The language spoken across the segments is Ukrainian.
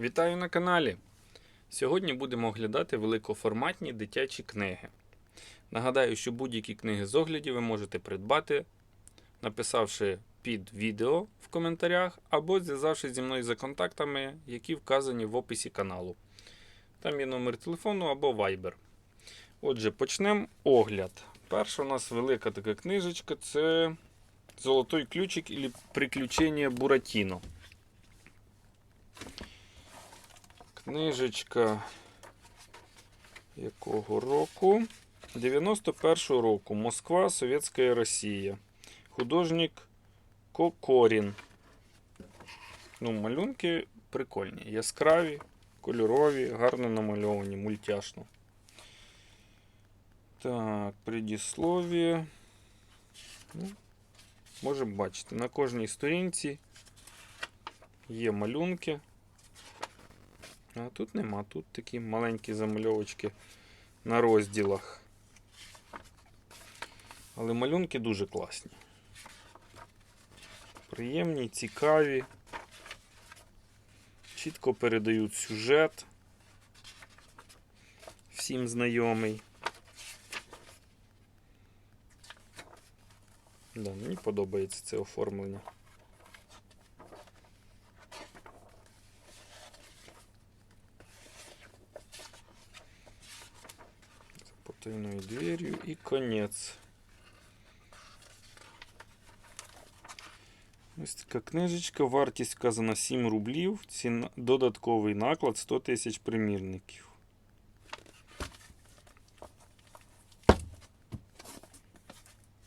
Вітаю на каналі! Сьогодні будемо оглядати великоформатні дитячі книги. Нагадаю, що будь-які книги з оглядів ви можете придбати, написавши під відео в коментарях або зв'язавшись зі мною за контактами, які вказані в описі каналу. Там є номер телефону або Viber. Отже, почнемо огляд. Перша у нас велика така книжечка це Золотой ключик или Приключення Буратіно. Книжечка якого року? 91-го року. Москва, Совєтська Росія. Художник Кокорін. Ну, малюнки прикольні. Яскраві, кольорові, гарно намальовані, мультяшно. Так, предіслов'я. Ну, можемо бачити, на кожній сторінці є малюнки. А тут нема, тут такі маленькі замальовочки на розділах. Але малюнки дуже класні. Приємні, цікаві. Чітко передають сюжет. Всім знайомий. Да, мені подобається це оформлення. потайною дверью і конець. Ось така книжечка. Вартість вказана 7 рублів. Ціна, додатковий наклад 100 тисяч примірників.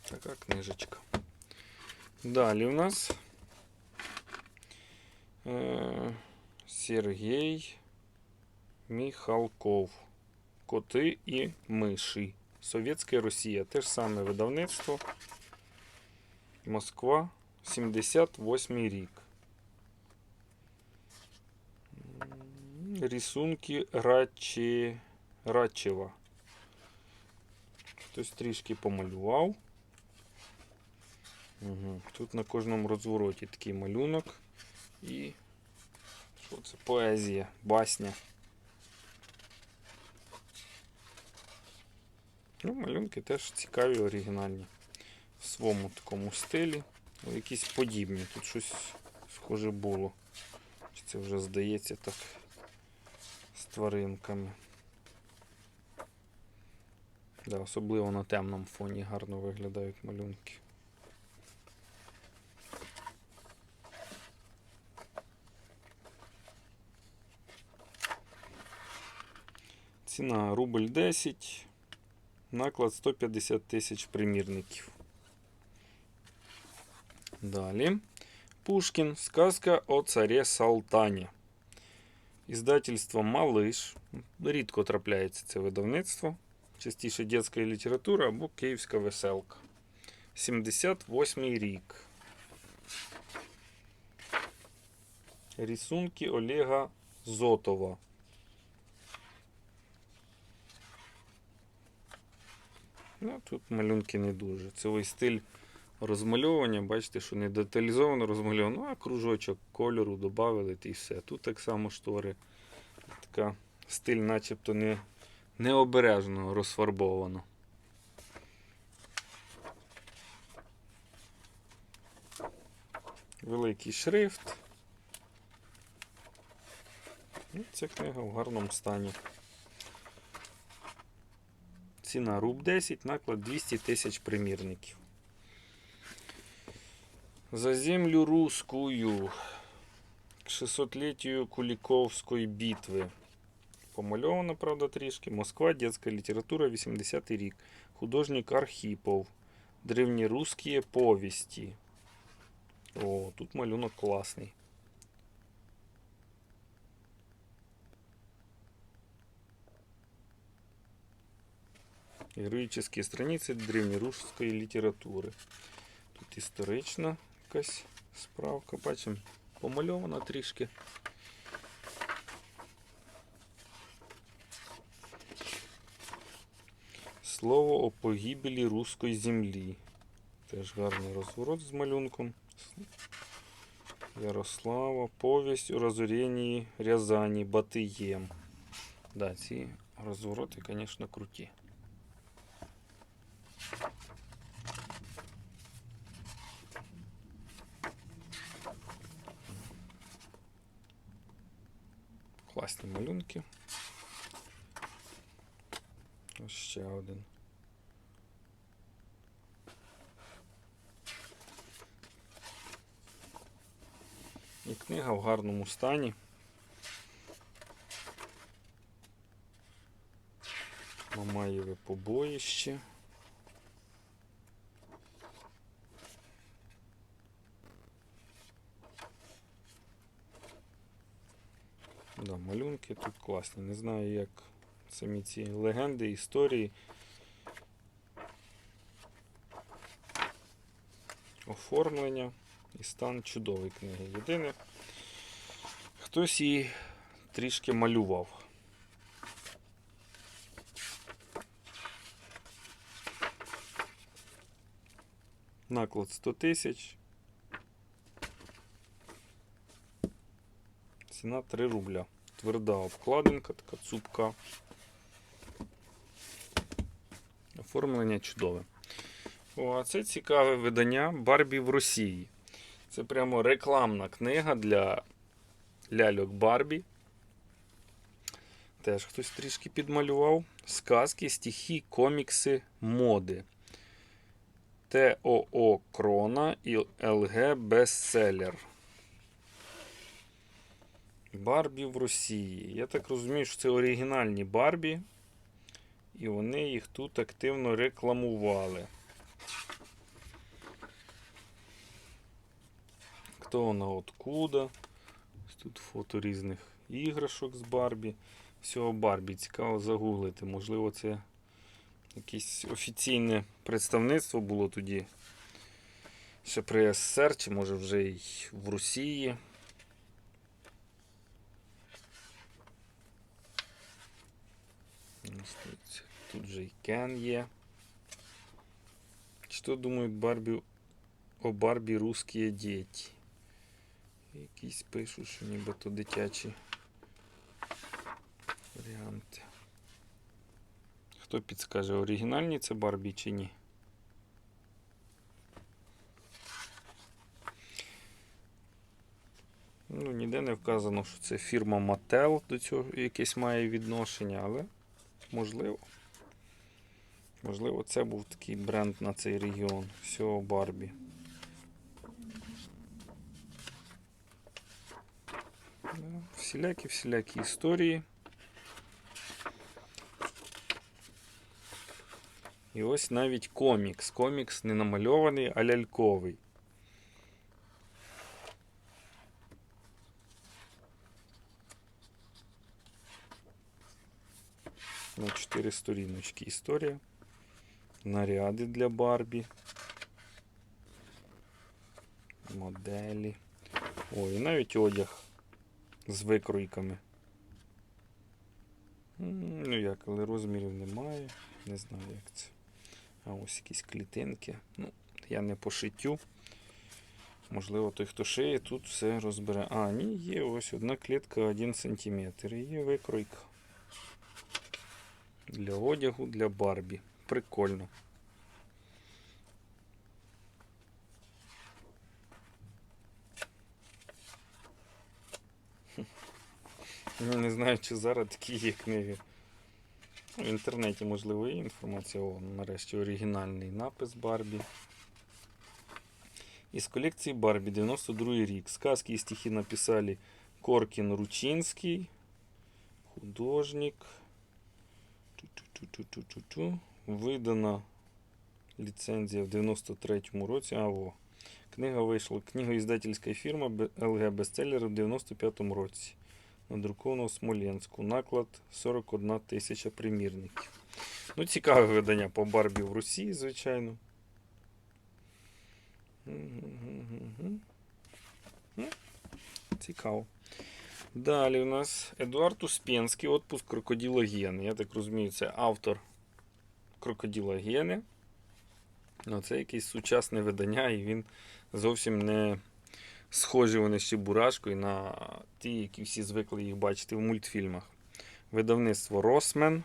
Така книжечка. Далі у нас е, Сергій Міхалков. Коти і миші. Совєтська Росія. Те ж саме видавництво. Москва. 78 рік. Рисунки Рачі... Рачева. Хтось трішки помалював. Угу. Тут на кожному розвороті такий малюнок. І що це? Поезія, басня. Ну, малюнки теж цікаві, оригінальні. В своєму такому стилі. Ну, якісь подібні. Тут щось схоже було. Чи це вже здається так з тваринками. Да, особливо на темному фоні гарно виглядають малюнки. Ціна рубль 10. Наклад 150 тисяч примірників. Далі. Пушкін. Сказка о царе Салтані. Іздательство Малиш. Рідко трапляється це видавництво. Частіше дитяча література або Київська веселка. 78 рік. Рисунки Олега Зотова. Ну, тут малюнки не дуже. Це ось стиль розмальовування. Бачите, що не деталізовано розмальовано, а кружочок кольору додали і все. Тут так само штори. Така стиль начебто не, необережно розфарбовано. Великий шрифт. І ця книга в гарному стані. Ціна руб 10, наклад 200 тисяч примірників. За землю русскую к 600-летию Куликовської битви. Помальовано, правда, трішки. Москва, детська література, 80-й рік. Художник Архипов. Древнерусские повісті. О, тут малюнок класний. Героїчні страниці древньоруської літератури. Тут історична якась справка. Бачимо, помальована трішки. Слово о погибелі руської землі. Теж гарний розворот з малюнком. Ярослава. Повість у розоренні Рязані Батиєм. Да, ці розвороти, звісно, круті. Класні малюнки. Ось ще один. І книга в гарному стані. Мамаєве побоїще. Да, малюнки тут класні. Не знаю, як самі ці легенди, історії. Оформлення і стан чудової книги. Єдине, хтось її трішки малював. Наклад 100 тисяч. Ціна 3 рубля. Тверда обкладинка, така цупка. Оформлення чудове. О, а це цікаве видання Барбі в Росії. Це прямо рекламна книга для ляльок Барбі. Теж хтось трішки підмалював. Сказки, стихи, комікси, моди. ТОО Крона і ЛГ Бестселер. Барбі в Росії. Я так розумію, що це оригінальні Барбі. І вони їх тут активно рекламували. Хто вона откуда? Тут фото різних іграшок з Барбі. Всього Барбі цікаво загуглити. Можливо, це якесь офіційне представництво було тоді. Ще при СССР, чи може вже й в Росії. Тут, тут же і Кен є. Що думають Барбі о Барбі русські діти? Якісь пишуть, що нібито дитячі варіанти. Хто підскаже, оригінальні це Барбі чи ні? Ну, ніде не вказано, що це фірма Mattel до цього якесь має відношення, але можливо. Можливо, це був такий бренд на цей регіон. Всього Барбі. Всілякі всілякі історії. І ось навіть комікс. Комікс не намальований, а ляльковий. На 4 сторіночки історія. Наряди для Барбі. Моделі. Ой, навіть одяг з викройками. Ну як, але розмірів немає. Не знаю, як це. А ось якісь клітинки. Ну, я не по шиттю. Можливо, той, хто шиє, тут все розбере. А, ні, є ось одна клітка 1 см. Є викройка. Для одягу, для Барбі. Прикольно. Не знаю, чи зараз такі є книги. В інтернеті, можливо, є інформація. О, нарешті оригінальний напис Барбі. Із колекції Барбі 92 рік. Сказки і стихи написали Коркін Ручинський. Художник. Ту-ту-ту-ту-ту-ту. Видана ліцензія в 93-му році. А, о. Книга вийшла. Книгоіздательська фірма ЛГ Бестселлер в 95-му році. Надруковано в Смоленську. Наклад 41 тисяча примірників. Ну, цікаве видання по Барбі в Росії, звичайно. Ну, Цікаво. Далі у нас Едуард Успенський, отпуск крокодила Гени. Я так розумію, це автор крокодила Гени. Ну, це якесь сучасне видання, і він зовсім не схожі вони з Чебурашкою на ті, які всі звикли їх бачити в мультфільмах. Видавництво Росмен.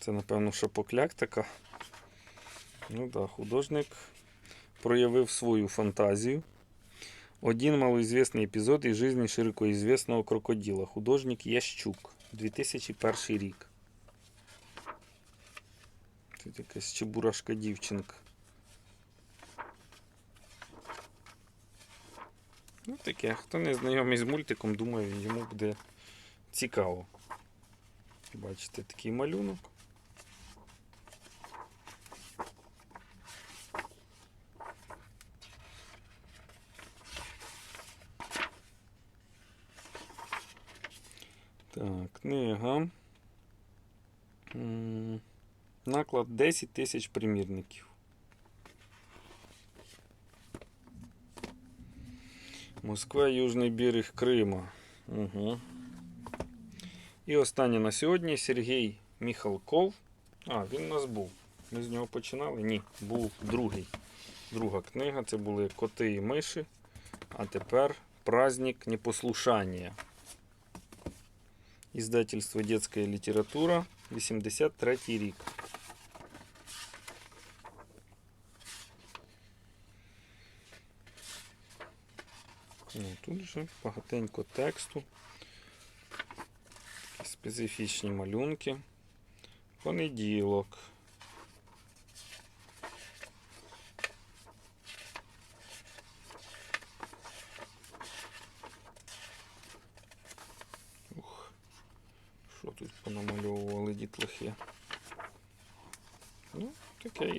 Це, напевно, шапокляк така. Ну так, художник проявив свою фантазію. Один малоизвестный эпизод из жизни широко известного крокодила. Художник Ящук. 2001 рік. Тут якась чебурашка дівчинка. Ну таке, хто не знайомий з мультиком, думаю, йому буде цікаво. Бачите, такий малюнок. Так, книга. Наклад 10 тисяч примірників. Москва, Южний берег Крима. Угу. І останнє на сьогодні Сергій Міхалков. А, він у нас був. Ми з нього починали? Ні, був другий. Друга книга. Це були коти і миші. А тепер праздник непослушання. Издательство Детская литература, 83 рік. Ну, тут же багатенько тексту. Такі Специфічні малюнки. Понеділок.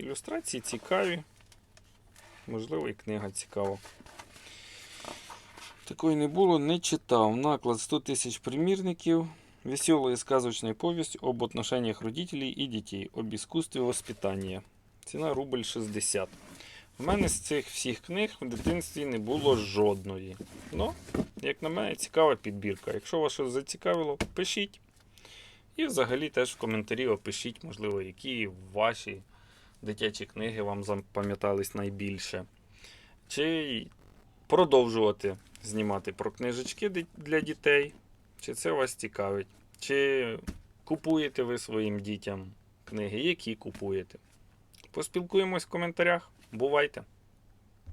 Ілюстрації цікаві. Можливо, і книга цікава. Такої не було, не читав. Наклад 100 тисяч примірників. Веселая сказочная повесть об отношениях родителей и детей, об искусстве воспитания. Ціна рубль 60. У мене з цих всіх книг в дитинстві не було жодної. Ну, як на мене, цікава підбірка. Якщо вас щось зацікавило, пишіть. І взагалі теж в коментарі опишіть, можливо, які ваші дитячі книги вам запам'ятались найбільше. Чи продовжувати знімати про книжечки для дітей. Чи це вас цікавить? Чи купуєте ви своїм дітям книги? Які купуєте? Поспілкуємось в коментарях. Бувайте!